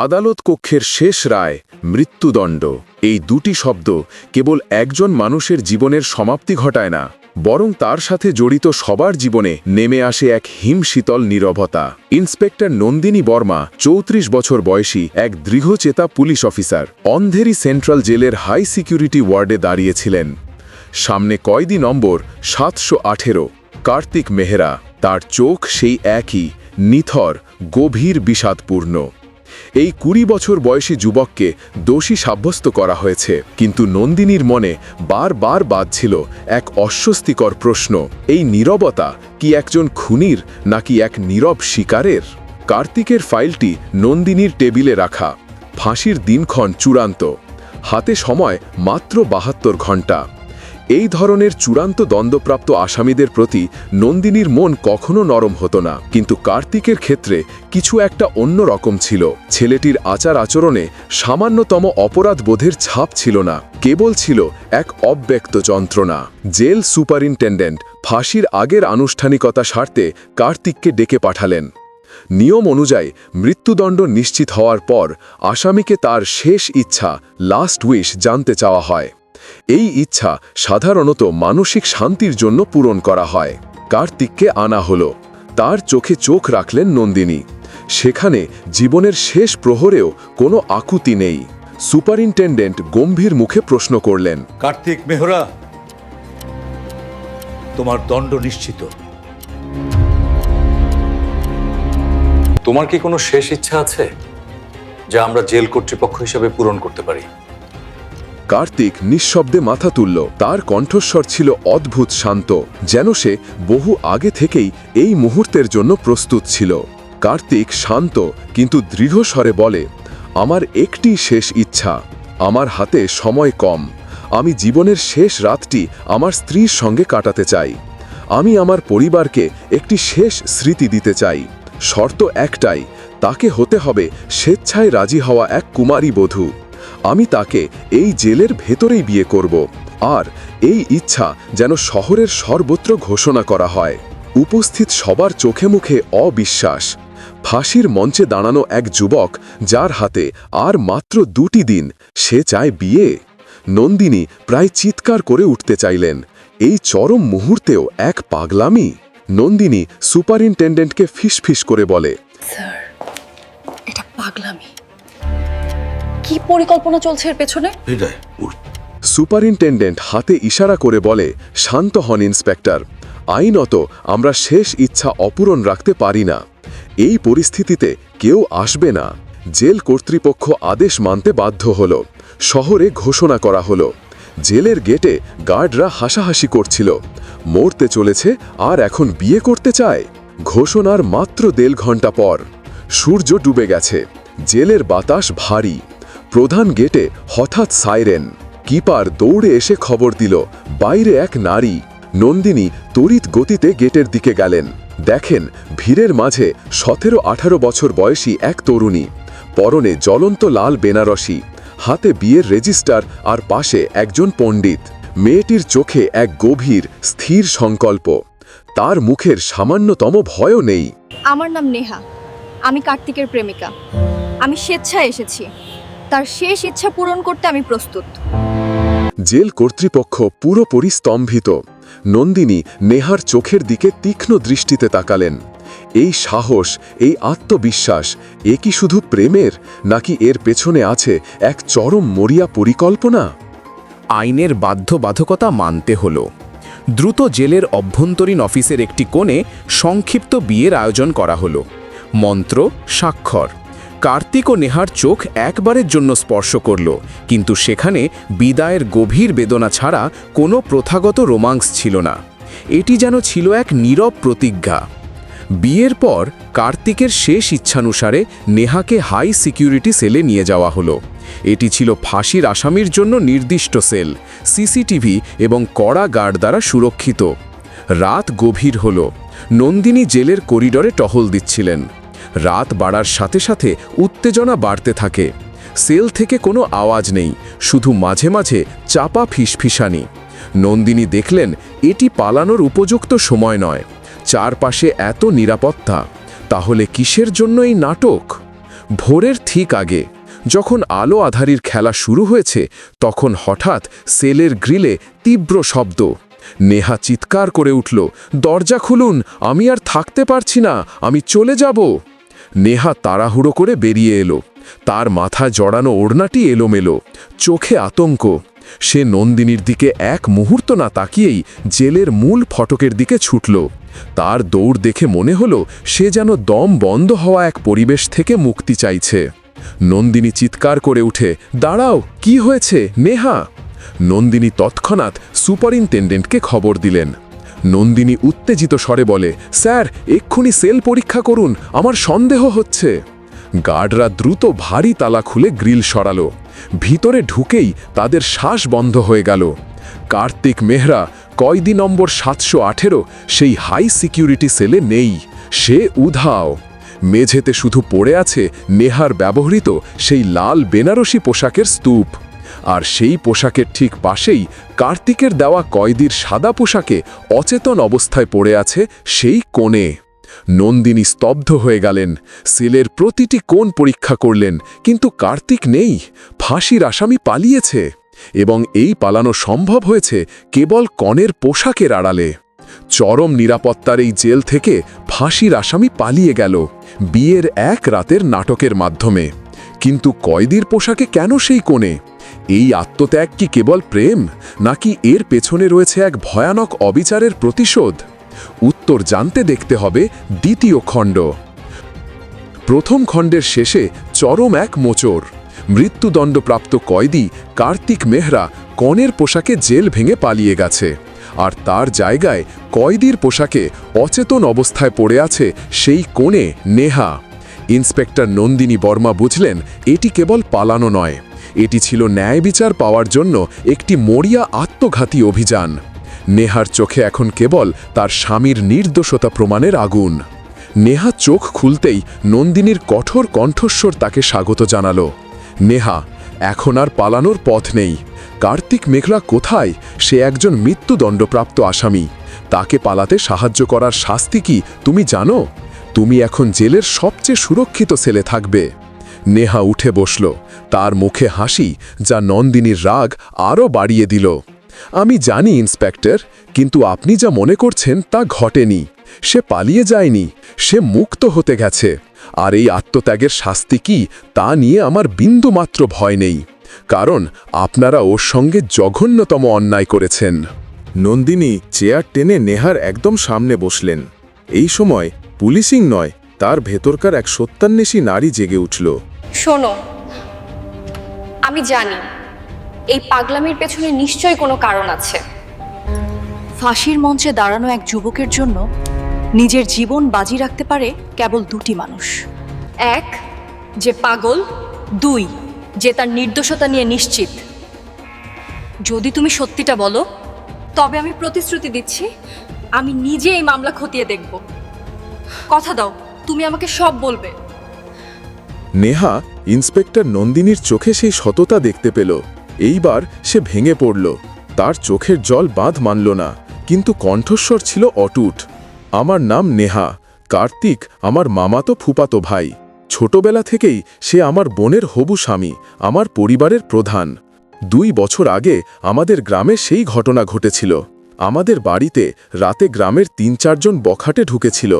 আদালত কক্ষের শেষ রায়, মৃত্যুদণ্ড। এই দুটি শব্দ কেবল একজন মানুষের জীবনের সমাপ্তি ঘটায় না, বরং তার সাথে জড়িত সবার জীবনে নেমে আসে এক হিমশীতল নীরবতা। ইন্সপেক্টর নন্দিনী বর্মা, চৌত্রিশ বছর বয়সী এক দৃঢ়চেতা পুলিশ অফিসার, অন্ধেরি সেন্ট্রাল জেলের হাই সিকিউরিটি ওয়ার্ডে দাঁড়িয়েছিলেন। সামনে কয়দি নম্বর সাতশো আঠেরো, কার্তিক মেহরা। তার চোখ সেই একই, নিথর, গভীর বিষাদপূর্ণ। এই কুড়ি বছর বয়সী যুবককে দোষী সাব্যস্ত করা হয়েছে। কিন্তু নন্দিনীর মনে বারবার বাজছিল এক অস্বস্তিকর প্রশ্ন, এই নীরবতা কি একজন খুনির নাকি এক নীরব শিকারের? কার্তিকের ফাইলটি নন্দিনীর টেবিলে রাখা। ফাঁসির দিনক্ষণ চূড়ান্ত। হাতে সময় মাত্র বাহাত্তর ঘণ্টা। এই ধরনের চূড়ান্ত দ্বন্দ্বপ্রাপ্ত আসামিদের প্রতি নন্দিনীর মন কখনো নরম হতো না। কিন্তু কার্তিকের ক্ষেত্রে কিছু একটা অন্য রকম ছিল। ছেলেটির আচার আচরণে সামান্যতম অপরাধ বোধের ছাপ ছিল না। কেবল ছিল এক অব্যক্ত যন্ত্রণা। জেল সুপারিনটেন্ডেন্ট ফাঁসির আগের আনুষ্ঠানিকতা সারতে কার্তিককে ডেকে পাঠালেন। নিয়ম অনুযায়ী মৃত্যুদণ্ড নিশ্চিত হওয়ার পর আসামিকে তার শেষ ইচ্ছা লাস্ট উইশ জানতে চাওয়া হয়। এই ইচ্ছা সাধারণত মানসিক শান্তির জন্য পূরণ করা হয়। কার্তিককে আনা হলো। তার চোখে চোখ রাখলেন নন্দিনী। সেখানে জীবনের শেষ প্রহরেও কোনো আকুতি নেই। সুপারিনটেন্ডেন্ট গম্ভীর মুখে প্রশ্ন করলেন কার্তিক মেহরা তোমার দণ্ড নিশ্চিত। তোমার কি কোনো শেষ ইচ্ছা আছে? যা আমরা জেল কর্তৃপক্ষ হিসেবে পূরণ করতে পারি। কার্তিক নিঃশব্দে মাথা তুলল। তার কণ্ঠস্বর ছিল অদ্ভুত শান্ত, যেন সে বহু আগে থেকেই এই মুহূর্তের জন্য প্রস্তুত ছিল। কার্তিক শান্ত, কিন্তু দৃঢ় স্বরে বলে, আমার একটি শেষ ইচ্ছা। আমার হাতে সময় কম। আমি জীবনের শেষ রাতটি আমার স্ত্রীর সঙ্গে কাটাতে চাই। আমি আমার পরিবারকে একটি শেষ স্মৃতি দিতে চাই। শর্ত একটাই, তাকে হতে হবে স্বেচ্ছায় রাজি হওয়া এক কুমারী বধূ। আমি তাকে এই জেলের ভেতরেই বিয়ে করব, আর এই ইচ্ছা যেন শহরের সর্বত্র ঘোষণা করা হয়। উপস্থিত সবার চোখে মুখে অবিশ্বাস, ফাঁসির মঞ্চে দাঁড়ানো এক যুবক যার হাতে আর মাত্র দুটি দিন, সে চায় বিয়ে। নন্দিনী প্রায় চিৎকার করে উঠতে চাইলেন, এই চরম মুহূর্তেও এক পাগলামি। নন্দিনী সুপারিনটেন্ডেন্টকে ফিসফিস করে বলে এটা পাগলামি। কি পরিকল্পনা চলছে এর পেছনে? সুপারিনটেন্ডেন্ট হাতে ইশারা করে বলে শান্ত হন ইন্সপেক্টর। আইনত আমরা শেষ ইচ্ছা অপূরণ রাখতে পারি না। এই পরিস্থিতিতে কেউ আসবে না। জেল কর্তৃপক্ষ আদেশ মানতে বাধ্য হল। শহরে ঘোষণা করা হলো। জেলের গেটে গার্ডরা হাসাহাসি করছিল। মরতে চলেছে আর এখন বিয়ে করতে চায়? ঘোষণার মাত্র দেড় ঘণ্টা পর। সূর্য ডুবে গেছে। জেলের বাতাস ভারী। প্রধান গেটে হঠাৎ সাইরেন। কিপার দৌড়ে এসে খবর দিল, বাইরে এক নারী। নন্দিনী তড়িৎ গতিতে গেটের দিকে গেলেন। দেখেন, ভিড়ের মাঝে সতেরো আঠারো বছর বয়সী এক তরুণী। পরনে জ্বলন্ত লাল বেনারসি। হাতে বিয়ের রেজিস্টার আর পাশে একজন পণ্ডিত। মেয়েটির চোখে এক গভীর, স্থির সংকল্প। তার মুখের সামান্যতম ভয়ও নেই। আমার নাম নেহা। আমি কার্তিকের প্রেমিকা। আমি স্বেচ্ছায় এসেছি। তার শেষ ইচ্ছা পূরণ করতে আমি প্রস্তুত। জেল কর্তৃপক্ষ পুরোপুরি স্তম্ভিত। নন্দিনী নেহার চোখের দিকে তীক্ষ্ণ দৃষ্টিতে তাকালেন। এই সাহস, এই আত্মবিশ্বাস, এ কি শুধু প্রেমের, নাকি এর পেছনে আছে এক চরম মরিয়া পরিকল্পনা? আইনের বাধ্যবাধকতা মানতে হল। দ্রুত জেলের অভ্যন্তরীণ অফিসের একটি কোণে সংক্ষিপ্ত বিয়ের আয়োজন করা হলো। মন্ত্র, স্বাক্ষর। কার্তিক ও নেহার চোখ একবারের জন্য স্পর্শ করল, কিন্তু সেখানে বিদায়ের গভীর বেদনা ছাড়া কোনো প্রথাগত রোমান্স ছিল না। এটি যেন ছিল এক নীরব প্রতিজ্ঞা। বিয়ের পর কার্তিকের শেষ ইচ্ছানুসারে নেহাকে হাই সিকিউরিটি সেলে নিয়ে যাওয়া হলো। এটি ছিল ফাঁসির আসামির জন্য নির্দিষ্ট সেল, সিসিটিভি এবং কড়া গার্ড দ্বারা সুরক্ষিত। রাত গভীর হল। নন্দিনী জেলের করিডরে টহল দিচ্ছিলেন। রাত বাড়ার সাথে সাথে উত্তেজনা বাড়তে থাকে। সেল থেকে কোনো আওয়াজ নেই, শুধু মাঝে মাঝে চাপা ফিসফিসানি। নন্দিনী দেখলেন, এটি পালানোর উপযুক্ত সময় নয়। চারপাশে এত নিরাপত্তা, তাহলে কিসের জন্য এই নাটক? ভোরের ঠিক আগে, যখন আলো আধারির খেলা শুরু হয়েছে, তখন হঠাৎ সেলের গ্রিলে তীব্র শব্দ। নেহা চিৎকার করে উঠল, দরজা খুলুন, আমি আর থাকতে পারছি না, আমি চলে যাব। নেহা তাড়াহুড়ো করে বেরিয়ে এলো। তার মাথা জড়ানো ওড়নাটি এলোমেলো। চোখে আতঙ্ক। সে নন্দিনীর দিকে এক মুহূর্ত না তাকিয়েই জেলের মূল ফটকের দিকে ছুটল। তার দৌড় দেখে মনে হলো সে যেন দম বন্ধ হওয়া এক পরিবেশ থেকে মুক্তি চাইছে। নন্দিনী চিৎকার করে উঠে, দাঁড়াও, কি হয়েছে, নেহা? নন্দিনী তৎক্ষণাৎ সুপারিনটেন্ডেন্টকে খবর দিলেন। নন্দিনী উত্তেজিত স্বরে বলে, স্যার, এক্ষুনি সেল পরীক্ষা করুন, আমার সন্দেহ হচ্ছে। গার্ডরা দ্রুত ভারী তালা খুলে গ্রিল সরালো। ভিতরে ঢুকেই তাদের শ্বাস বন্ধ হয়ে গেল। কার্তিক মেহরা, কয়দি নম্বর সাতশো আঠেরো, সেই হাই সিকিউরিটি সেলে নেই, সে উধাও। মেঝেতে শুধু পড়ে আছে নেহার ব্যবহৃত সেই লাল বেনারসি পোশাকের স্তূপ। আর সেই পোশাকের ঠিক পাশেই কার্তিকের দেওয়া কয়দির সাদা পোশাকে অচেতন অবস্থায় পড়ে আছে সেই কোণে। নন্দিনী স্তব্ধ হয়ে গেলেন, সিলের প্রতিটি কোণ পরীক্ষা করলেন, কিন্তু কার্তিক নেই, ফাঁসির আসামি পালিয়েছে এবং এই পালানো সম্ভব হয়েছে কেবল কনের পোশাকের আড়ালে। চরম নিরাপত্তার এই জেল থেকে ফাঁসির আসামি পালিয়ে গেল, বিয়ের এক রাতের নাটকের মাধ্যমে। কিন্তু কয়দির পোশাকে কেন সেই কোণে? এই আত্মত্যাগ কি কেবল প্রেম, নাকি এর পেছনে রয়েছে এক ভয়ানক অবিচারের প্রতিশোধ? উত্তর জানতে দেখতে হবে দ্বিতীয় খণ্ড। প্রথম খণ্ডের শেষে চরম এক মোচর মৃত্যুদণ্ডপ্রাপ্ত কয়েদি কার্তিক মেহরা কনের পোশাকে জেল ভেঙে পালিয়ে গেছে। আর তার জায়গায় কয়েদির পোশাকে অচেতন অবস্থায় পড়ে আছে সেই কোণে নেহা। ইন্সপেক্টর নন্দিনী বর্মা বুঝলেন, এটি কেবল পালানো নয়। এটি ছিল ন্যায় বিচার পাওয়ার জন্য একটি মরিয়া আত্মঘাতী অভিযান। নেহার চোখে এখন কেবল তার স্বামীর নির্দোষতা প্রমাণের আগুন। নেহা চোখ খুলতেই নন্দিনীর কঠোর কণ্ঠস্বর তাকে স্বাগত জানালো। নেহা, এখন আর পালানোর পথ নেই। কার্তিক মেঘলা কোথায়? সে একজন মৃত্যুদণ্ডপ্রাপ্ত আসামি। তাকে পালাতে সাহায্য করার শাস্তি কি তুমি জানো? তুমি এখন জেলের সবচেয়ে সুরক্ষিত সেলে থাকবে। নেহা উঠে বসল। তার মুখে হাসি যা নন্দিনীর রাগ আরও বাড়িয়ে দিল। আমি জানি, ইন্সপেক্টর, কিন্তু আপনি যা মনে করছেন তা ঘটেনি। সে পালিয়ে যায়নি, সে মুক্ত হতে গেছে। আর এই আত্মত্যাগের শাস্তি কি, তা নিয়ে আমার বিন্দুমাত্র ভয় নেই। কারণ আপনারা ওর সঙ্গে জঘন্যতম অন্যায় করেছেন। নন্দিনী চেয়ার টেনে নেহার একদম সামনে বসলেন। এই সময় পুলিশিং নয়, তার ভেতরকার এক সত্যান্বেষী নারী জেগে উঠল। শোনো, আমি জানি এই পাগলামির পেছনে নিশ্চয়ই কোনো কারণ আছে। ফাঁসির মঞ্চে দাঁড়ানো এক যুবকের জন্য নিজের জীবন বাজি রাখতে পারে কেবল দুটি মানুষ। এক, যে পাগল। দুই, যে তার নির্দোষতা নিয়ে নিশ্চিত। যদি তুমি সত্যিটা বলো, তবে আমি প্রতিশ্রুতি দিচ্ছি, আমি নিজে এই মামলা খতিয়ে দেখব। কথা দাও, তুমি আমাকে সব বলবে। নেহা ইন্সপেক্টর নন্দিনীর চোখে সেই সততা দেখতে পেল। এইবার সে ভেঙে পড়ল। তার চোখের জল বাঁধ মানল না, কিন্তু কণ্ঠস্বর ছিল অটুট। আমার নাম নেহা, কার্তিক, আমার মামাতো ফুপাতো ভাই। ছোটবেলা থেকেই সে আমার বোনের হবু স্বামী, আমার পরিবারের প্রধান। দুই বছর আগে আমাদের গ্রামে সেই ঘটনা ঘটেছিল। আমাদের বাড়িতে রাতে গ্রামের তিন চারজন বখাটে ঢুকেছিল।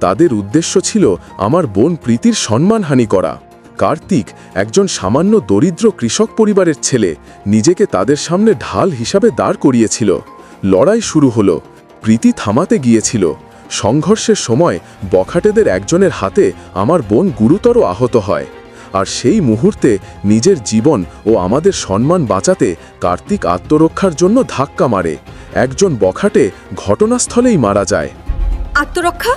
তাদের উদ্দেশ্য ছিল আমার বোন প্রীতির সম্মানহানি করা। কার্তিক একজন সামান্য দরিদ্র কৃষক পরিবারের ছেলে, নিজেকে তাদের সামনে ঢাল হিসাবে দাঁড় করিয়েছিল। লড়াই শুরু হলো। প্রীতি থামাতে গিয়েছিল। সংঘর্ষের সময় বখাটেদের একজনের হাতে আমার বোন গুরুতর আহত হয়। আর সেই মুহূর্তে নিজের জীবন ও আমাদের সম্মান বাঁচাতে কার্তিক আত্মরক্ষার জন্য ধাক্কা মারে। একজন বখাটে ঘটনাস্থলেই মারা যায়। আত্মরক্ষা?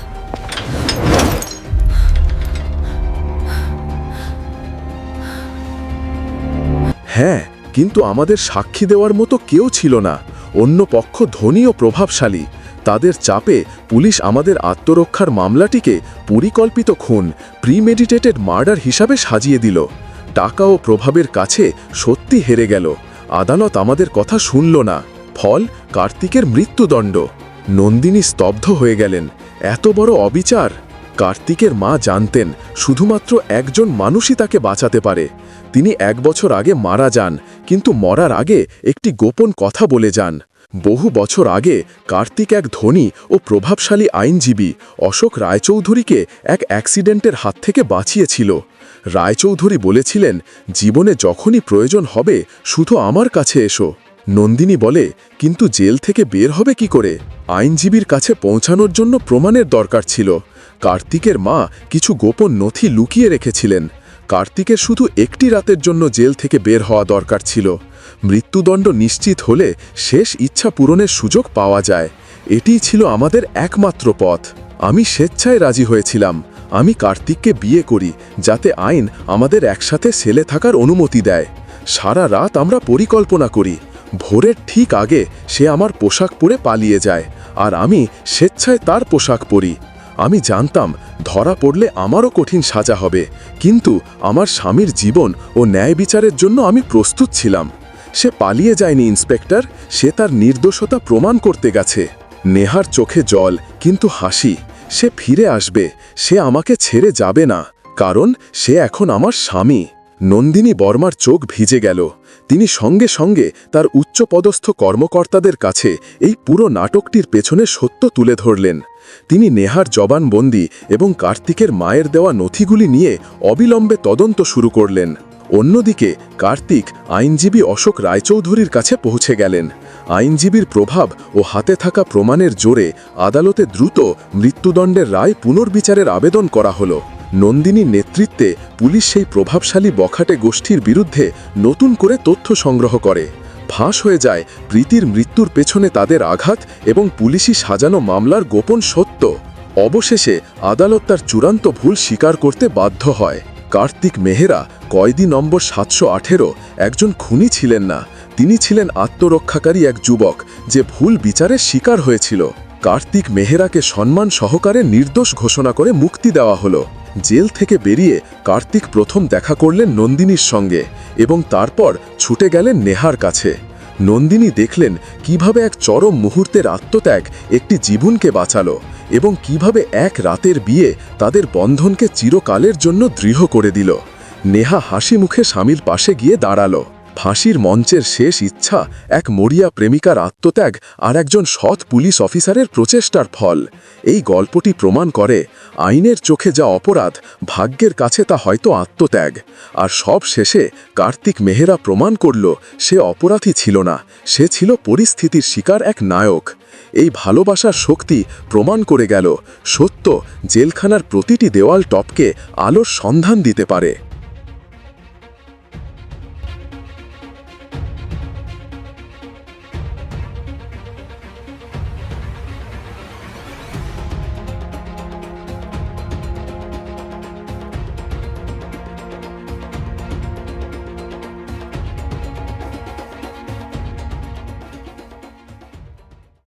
হ্যাঁ কিন্তু আমাদের সাক্ষী দেওয়ার মতো কেউ ছিল না। অন্য পক্ষ ধনী ও প্রভাবশালী। তাদের চাপে পুলিশ আমাদের আত্মরক্ষার মামলাটিকে পরিকল্পিত খুন প্রিমেডিটেটেড মার্ডার হিসাবে সাজিয়ে দিল। টাকা ও প্রভাবের কাছে সত্যি হেরে গেল। আদালত আমাদের কথা শুনল না। ফল কার্তিকের মৃত্যুদণ্ড। নন্দিনী স্তব্ধ হয়ে গেলেন। এত বড় অবিচার? কার্তিকের মা জানতেন, শুধুমাত্র একজন মানুষই তাকে বাঁচাতে পারে। তিনি এক বছর আগে মারা যান, কিন্তু মরার আগে একটি গোপন কথা বলে যান। বহু বছর আগে কার্তিক এক ধনী ও প্রভাবশালী আইনজীবী অশোক রায়চৌধুরীকে এক অ্যাক্সিডেন্টের হাত থেকে বাঁচিয়েছিল। রায়চৌধুরী বলেছিলেন, জীবনে যখনই প্রয়োজন হবে, শুধু আমার কাছে এসো। নন্দিনী বলে, কিন্তু জেল থেকে বের হবে কি করে? আইনজীবীর কাছে পৌঁছানোর জন্য প্রমাণের দরকার ছিল। কার্তিকের মা কিছু গোপন নথি লুকিয়ে রেখেছিলেন। কার্তিকের শুধু একটি রাতের জন্য জেল থেকে বের হওয়া দরকার ছিল। মৃত্যুদণ্ড নিশ্চিত হলে শেষ ইচ্ছা পূরণের সুযোগ পাওয়া যায়। এটিই ছিল আমাদের একমাত্র পথ। আমি স্বেচ্ছায় রাজি হয়েছিলাম। আমি কার্তিককে বিয়ে করি, যাতে আইন আমাদের একসাথে সেলে থাকার অনুমতি দেয়। সারা রাত আমরা পরিকল্পনা করি। ভোরের ঠিক আগে সে আমার পোশাক পরে পালিয়ে যায়, আর আমি স্বেচ্ছায় তার পোশাক পরি। আমি জানতাম ধরা পড়লে আমারও কঠিন সাজা হবে, কিন্তু আমার স্বামীর জীবন ও ন্যায় বিচারের জন্য আমি প্রস্তুত ছিলাম। সে পালিয়ে যায়নি, ইন্সপেক্টর। সে তার নির্দোষতা প্রমাণ করতে গেছে। নেহার চোখে জল, কিন্তু হাসি। সে ফিরে আসবে, সে আমাকে ছেড়ে যাবে না, কারণ সে এখন আমার স্বামী। নন্দিনী বর্মার চোখ ভিজে গেল। তিনি সঙ্গে সঙ্গে তার উচ্চপদস্থ কর্মকর্তাদের কাছে এই পুরো নাটকটির পেছনে সত্য তুলে ধরলেন। তিনি নেহার জবানবন্দি এবং কার্তিকের মায়ের দেওয়া নথিগুলি নিয়ে অবিলম্বে তদন্ত শুরু করলেন। অন্যদিকে কার্তিক আইনজীবী অশোক রায়চৌধুরীর কাছে পৌঁছে গেলেন। আইনজীবীর প্রভাব ও হাতে থাকা প্রমাণের জোরে আদালতে দ্রুত মৃত্যুদণ্ডের রায় পুনর্বিচারের আবেদন করা হলো। নন্দিনীর নেতৃত্বে পুলিশ সেই প্রভাবশালী বখাটে গোষ্ঠীর বিরুদ্ধে নতুন করে তথ্য সংগ্রহ করে। ফাঁস হয়ে যায় প্রীতির মৃত্যুর পেছনে তাদের আঘাত এবং পুলিশি সাজানো মামলার গোপন সত্য। অবশেষে আদালত তার চূড়ান্ত ভুল স্বীকার করতে বাধ্য হয়। কার্তিক মেহেরা কয়েদি নম্বর সাতশো আঠেরো একজন খুনি ছিলেন না, তিনি ছিলেন আত্মরক্ষাকারী এক যুবক যে ভুল বিচারের শিকার হয়েছিল। কার্তিক মেহেরাকে সম্মান সহকারে নির্দোষ ঘোষণা করে মুক্তি দেওয়া হলো। জেল থেকে বেরিয়ে কার্তিক প্রথম দেখা করলেন নন্দিনীর সঙ্গে এবং তারপর ছুটে গেলেন নেহার কাছে। নন্দিনী দেখলেন কীভাবে এক চরম মুহূর্তের আত্মত্যাগ একটি জীবনকে বাঁচালো এবং কীভাবে এক রাতের বিয়ে তাদের বন্ধনকে চিরকালের জন্য দৃঢ় করে দিল। নেহা হাসি মুখে স্বামীর পাশে গিয়ে দাঁড়াল। ফাঁসির মঞ্চের শেষ ইচ্ছা এক মরিয়া প্রেমিকার আত্মত্যাগ আর একজন সৎ পুলিশ অফিসারের প্রচেষ্টার ফল। এই গল্পটি প্রমাণ করে আইনের চোখে যা অপরাধ, ভাগ্যের কাছে তা হয়তো আত্মত্যাগ। আর সব শেষে কার্তিক মেহেরা প্রমাণ করল, সে অপরাধী ছিল না, সে ছিল পরিস্থিতির শিকার এক নায়ক। এই ভালোবাসার শক্তি প্রমাণ করে গেল, সত্য জেলখানার প্রতিটি দেওয়াল টপকে আলোর সন্ধান দিতে পারে।